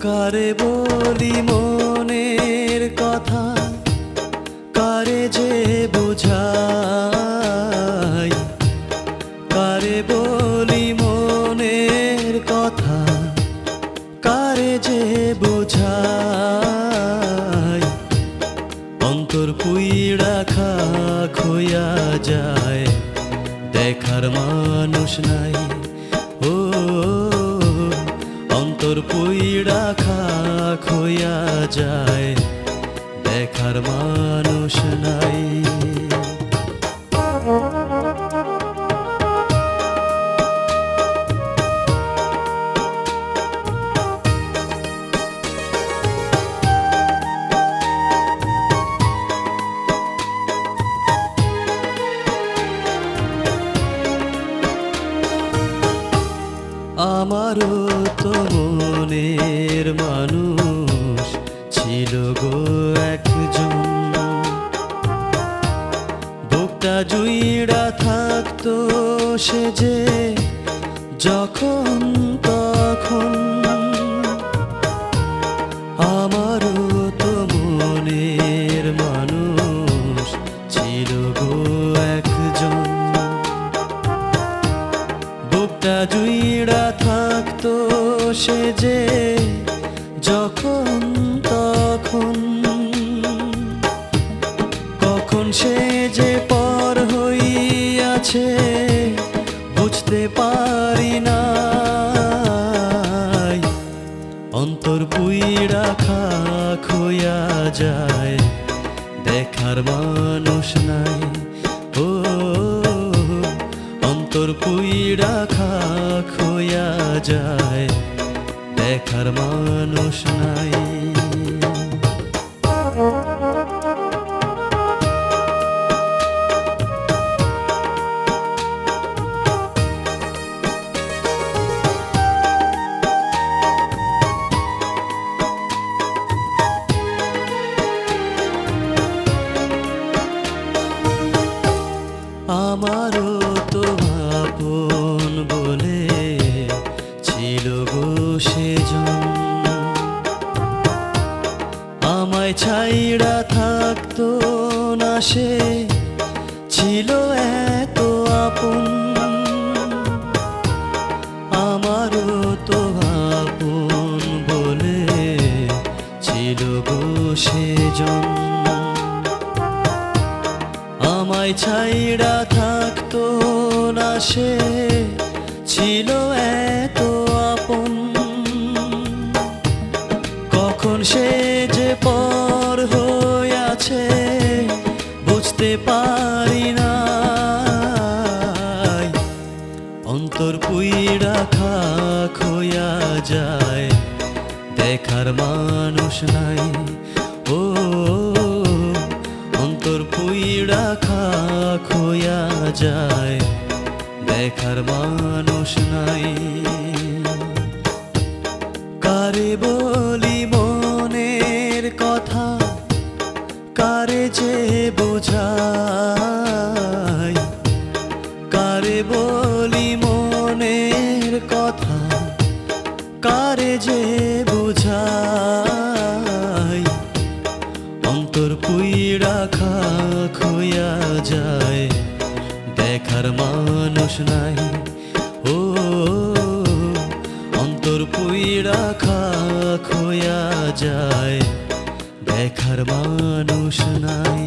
কারে বলি মনের কথা? কারে যে বোঝাই? কারে বলি মনের কথা? কারে যে বোঝাই? অন্তর পুইড়া খা খোয়া যায়। দেখার মানুষ নাই। পুইড়া খা খোয়া যায়। দেখার মানুষ নাই। আমারও তো মনের মানুষ ছিল গো একজন। বুকটা জুইড়া থাকতো সে যে যখন তখন। আমারও তো মনের মানুষ ছিল গো একজন। বুকটা জুইড়া থাকতো সে যে যখন তখন। কখন সে যে পর হইয়াছে বুঝতে পারি না অন্তর পুইড়া খা খোয়া যায়, দেখার মানুষ নাই। পুইড়া খা খোয়া যায়। দেখার মানুষ নাই। সেজন আমায় ছাইড়া থাকতো না সে, ছিল এত আপন। আমারও তো আপন বলে ছিল সেজন আমায় ছাইড়া থাকতো না সে, ছিল এত বুঝতে পারি না। অন্তর পুইড়া খা খোয়া যায়। দেখার মানুষ নাই। ও, অন্তর পুইড়া খা খোয়া যায়। দেখার মানুষ নাই। কারে বলি যে বোঝাই, কারে বলি মনের কথা, কারে যে বোঝাই, অন্তর পুইড়া খা খোয়া যায়, দেখার মানুষ নাই। ও, অন্তর পুইড়া খা খোয়া যায়। দেখার মানুষ নাই।